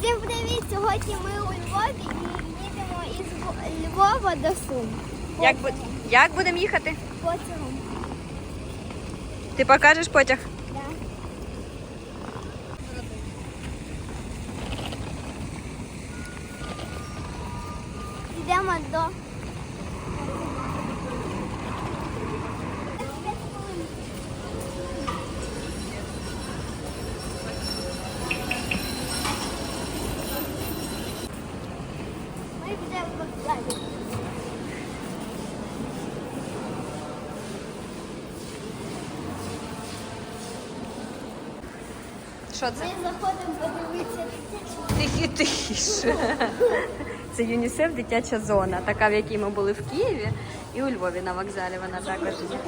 Всім привіт! Сьогодні ми у Львові і їдемо із Львова до Сум. Як, бу- як будемо їхати? Потягом. Ти покажеш потяг? Да. Йдемо до. Ми йдемо в вокзалі. Що Ми це? заходимо подивитися дитячу. Тихі, тихіше. Це ЮНІСЕФ дитяча зона, така в якій ми були в Києві і у Львові на вокзалі вона також є.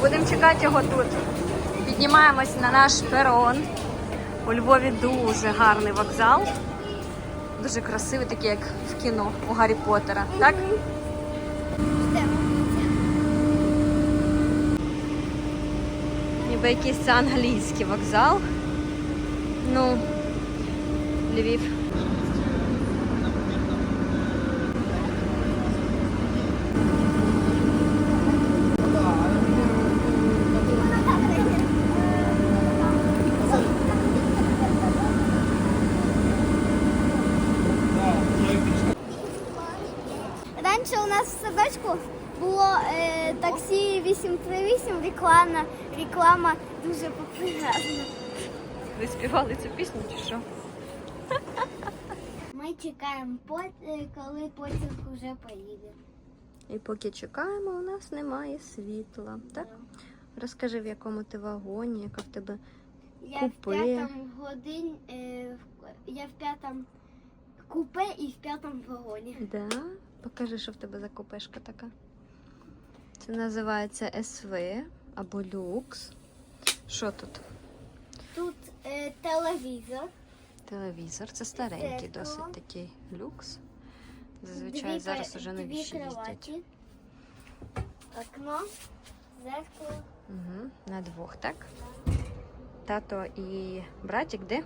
Будемо чекати його тут. Піднімаємось на наш перон. У Львові дуже гарний вокзал. Дуже красивий, такий як в кіно у Гаррі Поттера. Так? Ніби якийсь це англійський вокзал. Ну, Львів. Раніше у нас в садочку було е, таксі 838, реклама, реклама дуже популярна. Ви співали цю пісню чи що? Ми чекаємо, е, коли потяг вже поїде. І поки чекаємо, у нас немає світла. Так? Розкажи, в якому ти вагоні, яка в тебе. Я Купе. в п'ятому годині, е, я в п'ятому купе і в п'ятому вагоні. Да? Покажи, що в тебе за купешка така. Це називається СВ або люкс. Що тут? Тут е, телевізор, Телевізор. Це старенький, Зеркало. досить такий люкс. Зазвичай дві, зараз кра- уже дві новіші їздять. кроваті, окно, зеркало. Угу. На двох, так? Тато і братик де? е,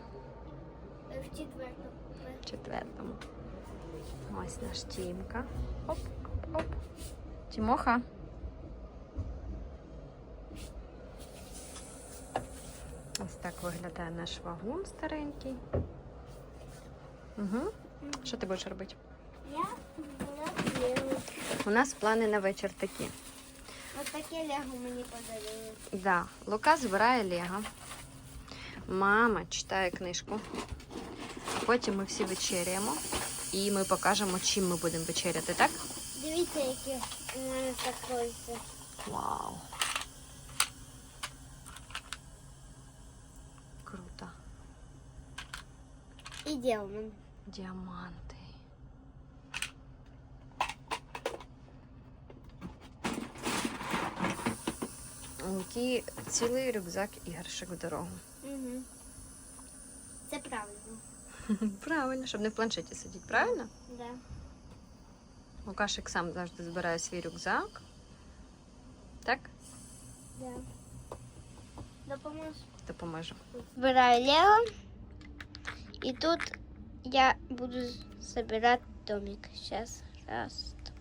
В четвертому. В четвертому. Ось наш Тімка. Оп, оп, оп. Тімоха. Ось так виглядає наш вагон старенький. Угу. Що ти будеш робити? Я. У нас плани на вечір такі. Ось таке лего мені подарили. Да, Лука збирає Лего. Мама читає книжку. А потім ми всі вечеряємо. І ми покажемо, чим ми будемо вечеряти, так? Дивіться, які у мене сокровища. Вау. Круто. І діамант. Діаманти. Луки цілий рюкзак іграшок в дорогу. Угу. Це правильно. Правильно, щоб не в планшеті сидіти, правильно? Да. Лукашик сам завжди збирає свій рюкзак. Так? Да. Допоможеш? Допоможу. Збираю лего. І тут я буду собирать домик. Сейчас. Раз, два,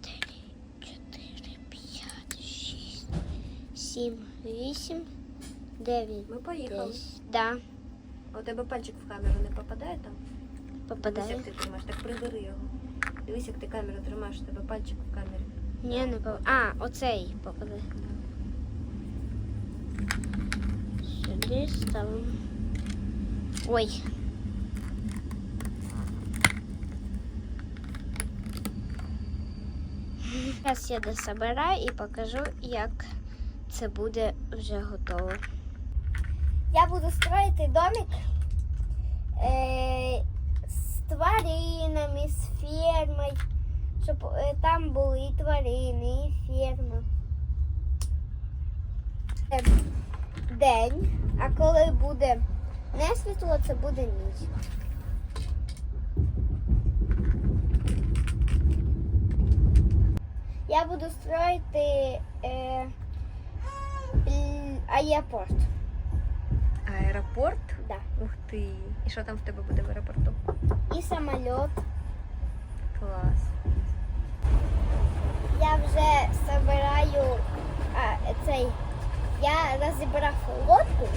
три, чотири, п'ять, шість, сім, вісім, дев'ять. Ми поїхали. Десять. Да, А у тебе пальчик в камеру не попадає там? Дивись, як ти тримаєш, так прибери його. Дивись, як ти камеру тримаєш, у тебе пальчик в камері. Ні, не попадає. А, оцей попадає. Сюди ставимо. Ой. Зараз я дособираю і покажу, як це буде вже готово. Я буду строїти домик е, з тваринами, з фермою, щоб е, там були і тварини, і ферма. Е, День, а коли буде не світло, це буде ніч. Я буду строїти е, аеропорт. Аеропорт? Да. Ух ти. І що там в тебе буде в аеропорту? І самоліт. Клас. Я вже збираю а, цей. Я розібрав лодку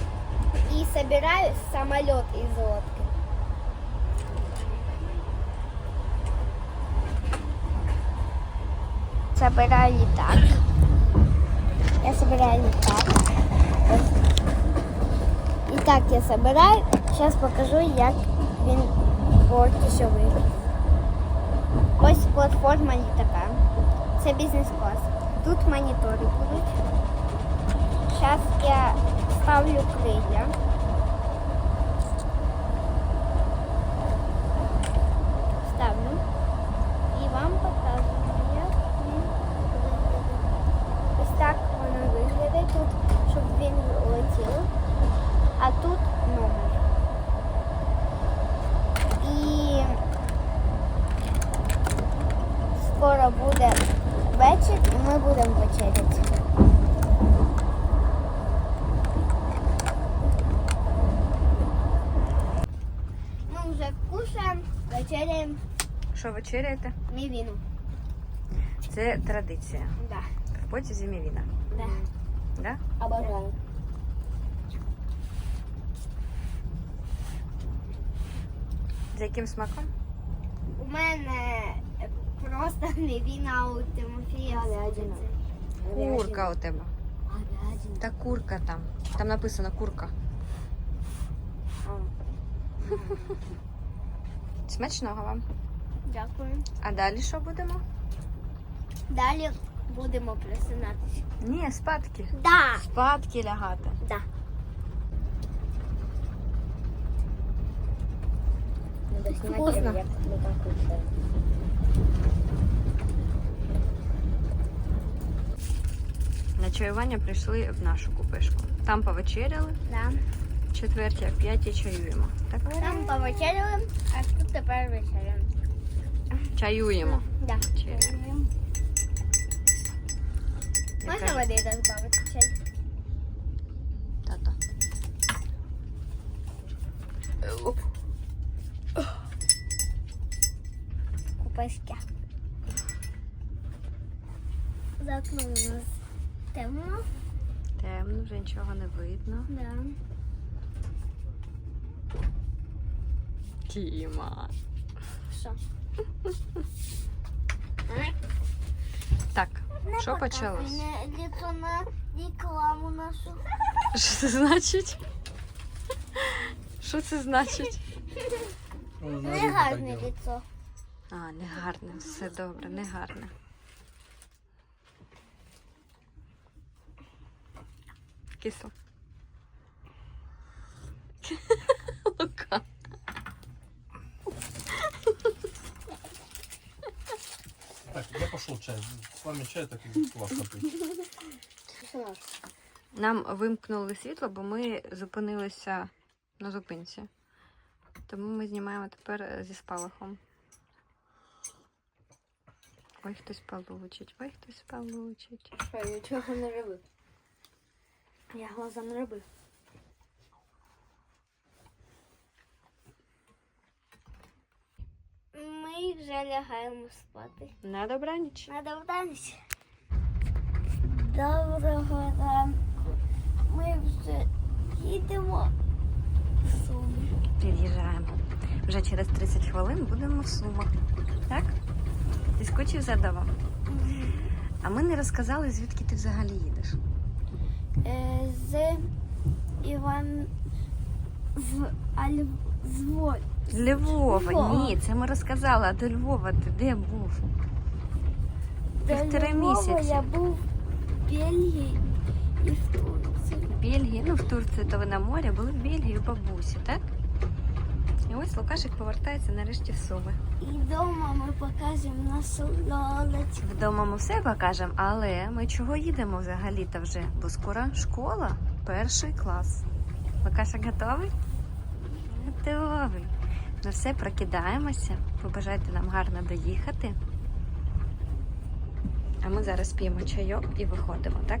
і збираю самоліт із лодки. Собираю літак. Я собираю літак. Ось. так я собираю. Зараз покажу, як він що. Ось платформа літака. Це бізнес-клас. Тут монітори будуть. Зараз я ставлю крилля. Ставлю. І вам показую, як він виглядає. Ось так воно виглядає тут, щоб він летів. А тут номер. І скоро буде вечір і ми будемо вечеряти. Ми вже кушаємо, вечеряємо Що вечеряєте? мівіну. Це традиція. Да. В потязі мівіна. Да. Да? Обожаю. За яким смаком? У мене просто мівіна, а у Тимофія Говядина. Курка у тебе. Говядина. Та курка там. Там написано курка. Смачного вам. Дякую. А далі що будемо? Далі будемо просинатися. Ні, спадки. Да. Спадки лягати. Да. Надо снимать Вкусно. На чаювання прийшли в нашу купишку. Там повечеряли, Да. Четвертій, а п'ятій чаюємо. Так? Там повечеряли, а тут тепер вечеряємо. Чаюємо. Да. Вечеряємо. Можна води розбавити чай? Тато. Оп. Куписька. За окном у нас темно. Темно, вже нічого не видно. Да. Тіма. Що? Так, що почалось? Літо на рекламу нашу. Що це значить? Що це значить? Не гарне ліцо. А, негарне, все добре, негарне. Кисло. Лука. Так, я пошел чай. Вами чай так и классно пить. Нам вимкнули світло, бо ми зупинилися на зупинці. Тому ми знімаємо тепер е, зі спалахом. Ой, хтось получить, ой, хтось получить. Що, я нічого не робив. Я глаза не робив. Ми вже лягаємо спати. На добраніч. На добраніч. Доброго ранку. Ми вже їдемо в Суми. Під'їжджаємо. Вже через 30 хвилин будемо в Сумах. Так? Ти скучив за домом? А ми не розказали, звідки ти взагалі їдеш. Е, З Іван з Аль... з Львова. Львова. Ні, це ми розказали. А до Львова ти де був? До Львова місяці. Я був в Бельгії і в Турції. В Бельгії, ну в Турції, то ви на морі, були в Бельгії у бабусі, так? І ось Лукашик повертається нарешті в Суми. І вдома ми покажемо нашу лолочку. Вдома ми все покажемо, але ми чого їдемо взагалі-то вже? Бо скоро школа, перший клас. Лукашик готовий? Готовий. Ну все, прокидаємося. Побажайте нам гарно доїхати. А ми зараз п'ємо чайок і виходимо, так?